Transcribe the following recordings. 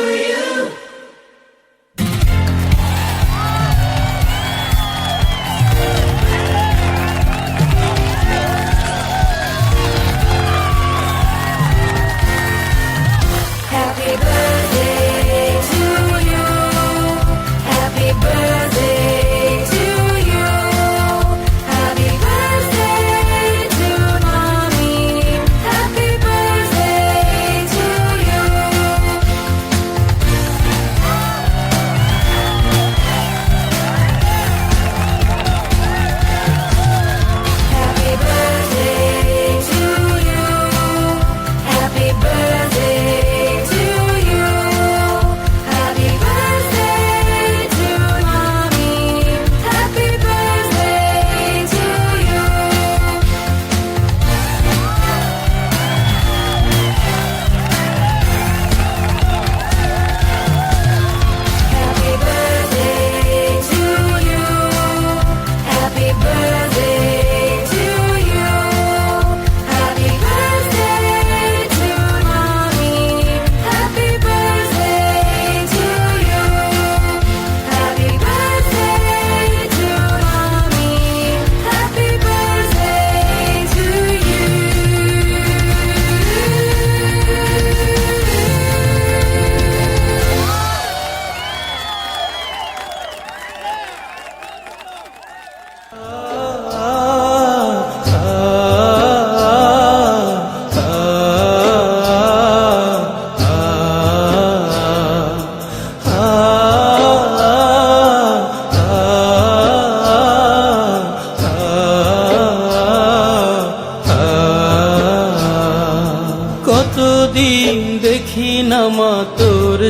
you.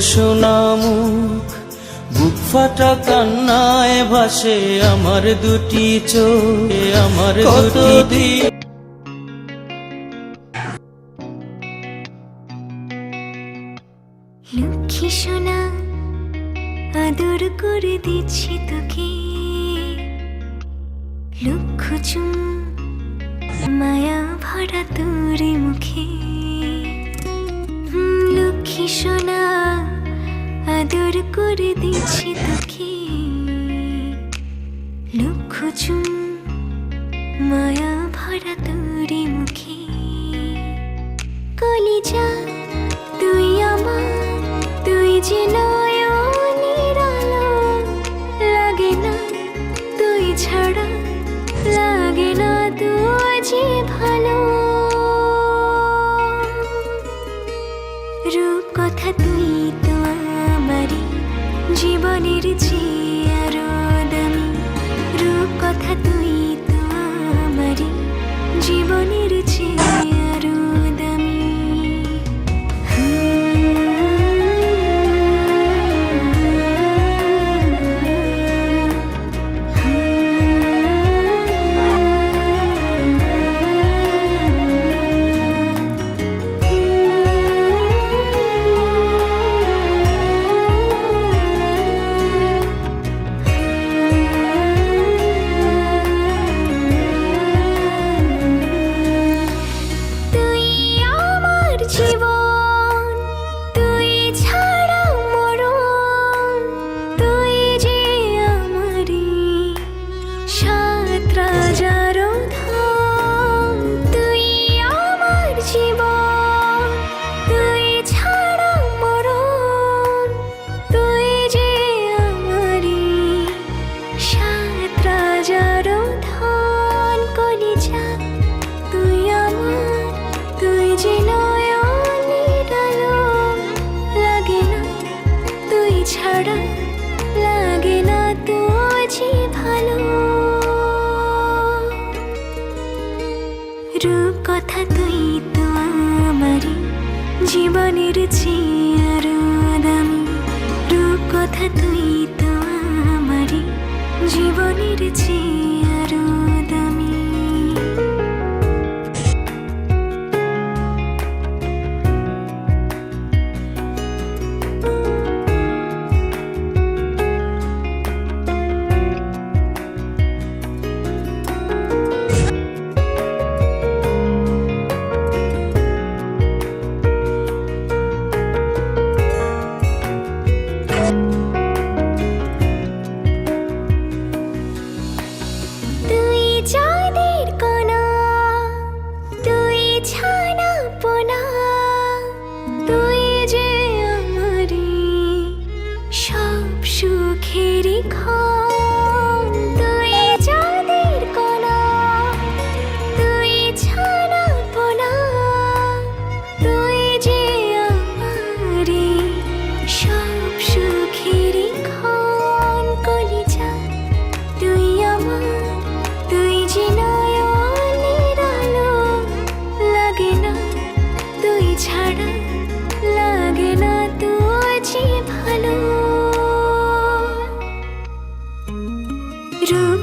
সোনামুখ বুক ফাটা কান্নায় ভাসে আমার দুটি চোখ। আমার দুটি লক্ষ্মী আদর করে দিচ্ছি তোকে। লক্ষ মায়া ভরা তোরে মুখে। লক্ষ্মী সোনা আদর করে দিচ্ছি তোকে। লক্ষ চুম মায়া ভরা তোরে মুখে। কলিজা 情。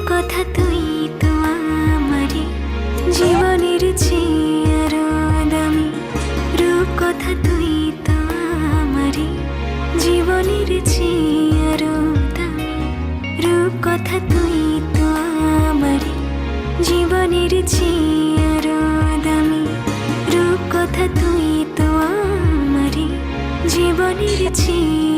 কথা তুই তো আমারে জীবনের চেয়ে দামি। রূপ কথা তুই তো আমারে জীবনের চেয়ে দামি। রূপ কথা তুই তো আমারে জীবনের চেয়ে দামি। রূপ কথা তুই তো আমারে জীবনের চেয়ে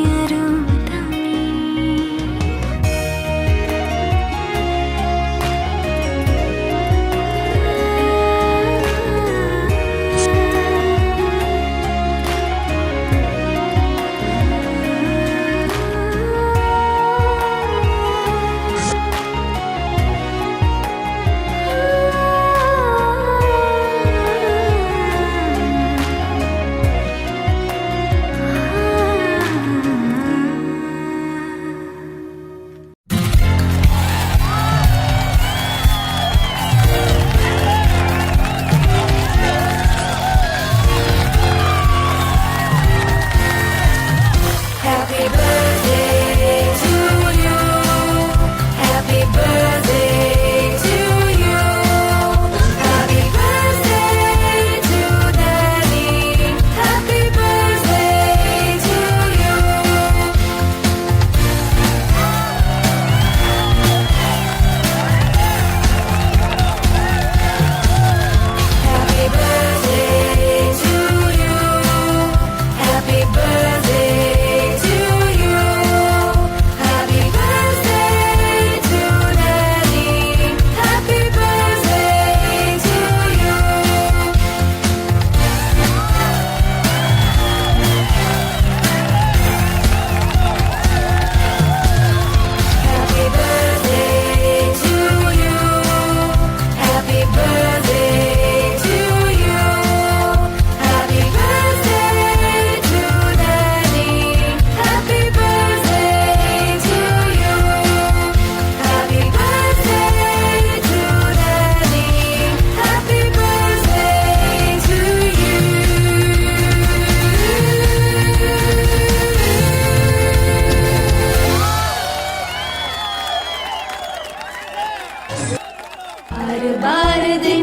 bar bar